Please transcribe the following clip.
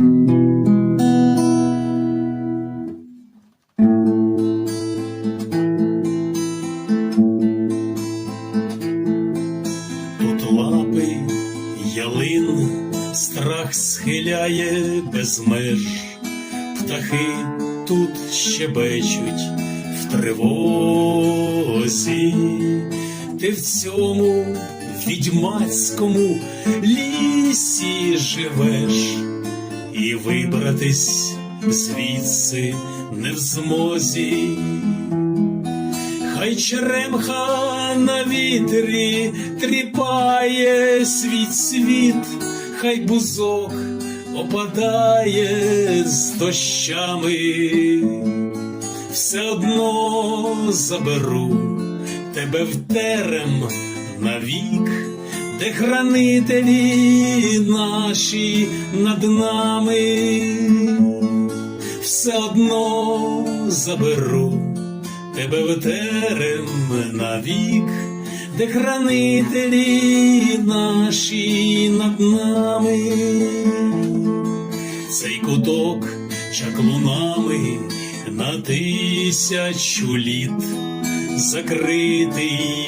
Тут лапи ялин, страх схиляє без меж, птахи тут щебечуть в тривозі, ти в цьому відьмацькому лісі живеш, і вибратись звідси не в змозі. Хай черемха на вітрі тріпає світ світ, хай бузок опадає з дощами, все одно заберу тебе в терем навік, де хранителі наші над нами, все одно заберу тебе в терем навік, де хранителі наші над нами, цей куток чаклунами на тисячу літ закритий.